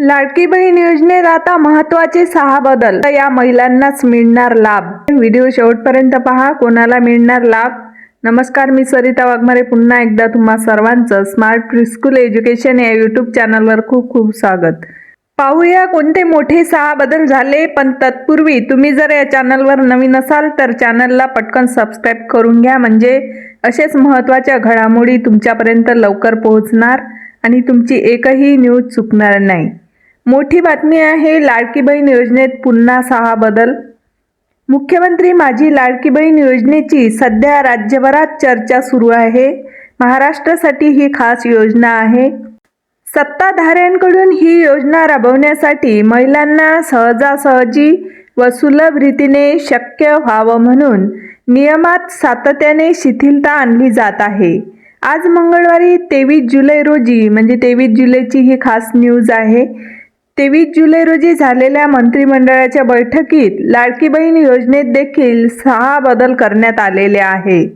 लाडकी बहीण योजनेत आता महत्त्वाचे सहा बदल. तर या महिलांनाच मिळणार लाभ. व्हिडिओ शेवटपर्यंत पहा. कोणाला मिळणार लाभ? नमस्कार मी सरिता वाघमारे. पुन्हा एकदा तुम्हा सर्वांचं स्मार्ट प्रिस्कूल एज्युकेशन या यूट्यूब चॅनलवर खूप खूप स्वागत. पाहूया कोणते मोठे सहा बदल झाले पण तत्पूर्वी तुम्ही जर या चॅनलवर नवीन असाल तर चॅनलला पटकन सबस्क्राईब करून घ्या. म्हणजे असेच महत्त्वाच्या घडामोडी तुमच्यापर्यंत लवकर पोहोचणार आणि तुमची एकही न्यूज चुकणार नाही. मोठी बातमी आहे लाडकी बहीण योजनेत पुन्हा सहा बदल. मुख्यमंत्री माझी लाडकी बहीण योजनेची सध्या राज्यभरात चर्चा सुरू आहे. महाराष्ट्रासाठी ही खास योजना आहे. सत्ताधाऱ्यांकडून ही योजना राबवण्यासाठी महिलांना सहजासहजी व सुलभ रीतीने शक्य व्हावं म्हणून नियमात सातत्याने शिथिलता आणली जात आहे. आज मंगळवारी तेवीस जुलै रोजी म्हणजे तेवीस जुलैची ही खास न्यूज आहे. तेवीस जुलै रोजी झालेल्या मंत्रिमंडळाच्या बैठकीत लाडकी बहीण योजनेत देखील सहा बदल करण्यात आलेले आहे.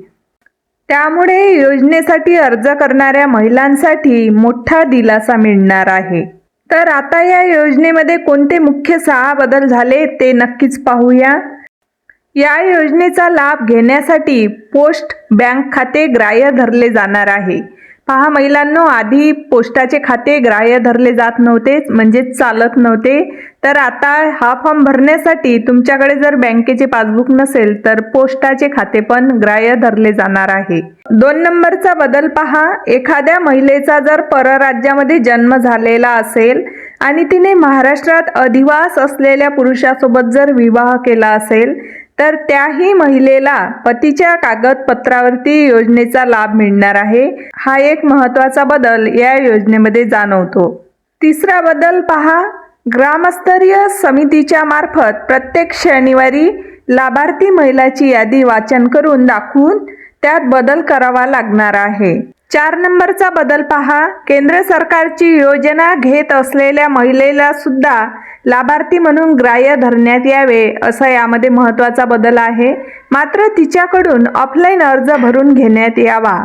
त्यामुळे योजनेसाठी अर्ज करणाऱ्या महिलांसाठी मोठा दिलासा मिळणार आहे. तर आता या योजनेमध्ये कोणते मुख्य सहा बदल झाले ते नक्कीच पाहूया. या योजनेचा लाभ घेण्यासाठी पोस्ट बँक खाते ग्राह्य धरले जाणार आहे. पहा महिलांनो आधी पोस्टाचे खाते ग्राह्य धरले जात नव्हते म्हणजेच चालत नव्हते. तर आता हा फॉर्म भरण्यासाठी तुमच्याकडे जर बँकेचे पासबुक नसेल तर पोस्टाचे खाते पण ग्राह्य धरले जाणार आहे. दोन नंबरचा बदल पहा. एखाद्या महिलेचा जर परराज्यामध्ये जन्म झालेला असेल आणि तिने महाराष्ट्रात अधिवास असलेल्या पुरुषासोबत जर विवाह केला असेल तर त्याही महिलेला पतीच्या कागदपत्रावरती योजनेचा लाभ मिळणार आहे. हा एक महत्त्वाचा बदल या योजनेमध्ये जाणवतो. तिसरा बदल पहा. ग्रामस्तरीय समितीच्या मार्फत प्रत्येक शनिवारी लाभार्थी महिलाची यादी वाचन करून दाखवून त्यात बदल करावा लागणार आहे. चार नंबरचा बदल पहा. केंद्र सरकारची योजना घेत असलेल्या महिलेला सुद्धा लाभार्थी म्हणून ग्राह्य धरण्यात यावे असा यामध्ये महत्त्वाचा बदल आहे. मात्र तिच्याकडून ऑफलाईन अर्ज भरून घेण्यात यावा.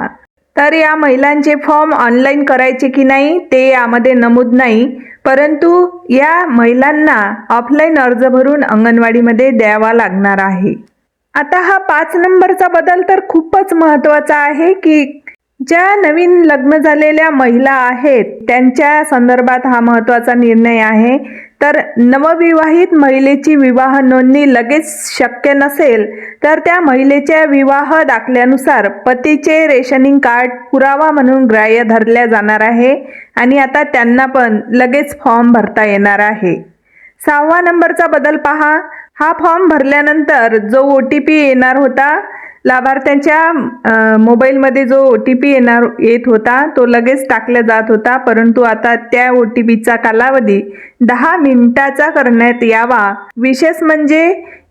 तर या महिलांचे फॉर्म ऑनलाईन करायचे की नाही ते यामध्ये नमूद नाही. परंतु या महिलांना ऑफलाईन अर्ज भरून अंगणवाडीमध्ये द्यावा लागणार आहे. आता हा पाच नंबरचा बदल तर खूपच महत्त्वाचा आहे की ज्या नवीन लग्न झालेल्या महिला आहेत त्यांच्या संदर्भात हा महत्त्वाचा निर्णय आहे. तर नवविवाहित महिलेची विवाह नोंदणी लगेच शक्य नसेल तर त्या महिलेच्या विवाह दाखल्यानुसार पतीचे रेशनिंग कार्ड पुरावा म्हणून ग्राह्य धरल्या जाणार आहे आणि आता त्यांना पण लगेच फॉर्म भरता येणार आहे. सहावा नंबरचा बदल पहा. हा फॉर्म भरल्यानंतर जो ओ टी पी येणार होता लाभार्थ्यांच्या मोबाईलमध्ये जो ओ टी पी येणार येत होता तो लगेच टाकला जात होता. परंतु आता त्या ओ टी पीचा कालावधी दहा मिनिटाचा करण्यात यावा. विशेष म्हणजे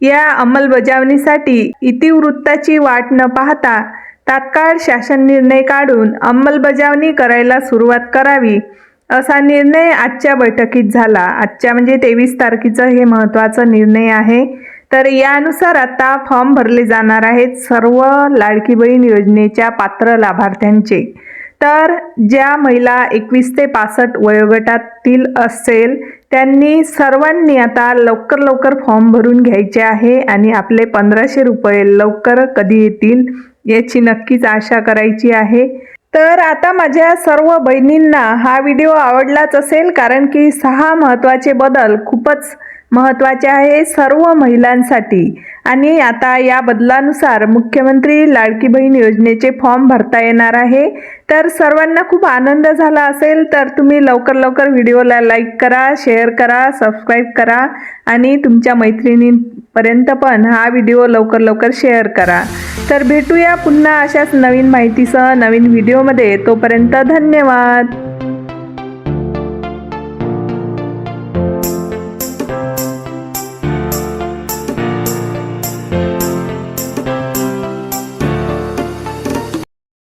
या अंमलबजावणीसाठी इतिवृत्ताची वाट न पाहता तात्काळ शासन निर्णय काढून अंमलबजावणी करायला सुरुवात करावी असा निर्णय आजच्या बैठकीत झाला. आजच्या म्हणजे तेवीस तारखेचा हे महत्त्वाचा निर्णय आहे. तर यानुसार आता फॉर्म भरले जाणार आहेत सर्व लाडकी बहीण योजनेच्या पात्र लाभार्थ्यांचे. तर ज्या महिला एकवीस ते पासष्ट वयोगटातील असेल त्यांनी सर्वांनी आता लवकर लवकर फॉर्म भरून घ्यायचे आहे आणि आपले पंधराशे रुपये लवकर कधी येतील याची नक्कीच आशा करायची आहे. तर आता माझ्या सर्व बहिणींना हा व्हिडिओ आवडलाच असेल कारण की सहा महत्त्वाचे बदल खूपच महत्त्वाचे आहे सर्व महिलांसाठी. आणि आता या बदलानुसार मुख्यमंत्री लाडकी बहीण योजनेचे फॉर्म भरता येणार आहे. तर सर्वांना खूप आनंद झाला असेल तर तुम्ही लवकर लवकर व्हिडिओला लाईक करा शेअर करा सबस्क्राईब करा आणि तुमच्या मैत्रिणींपर्यंत पण हा व्हिडिओ लवकर लवकर शेअर करा. तर भेटूया पुन्हा अशाच नवीन माहितीसह नवीन व्हिडिओमध्ये. तोपर्यंत धन्यवाद.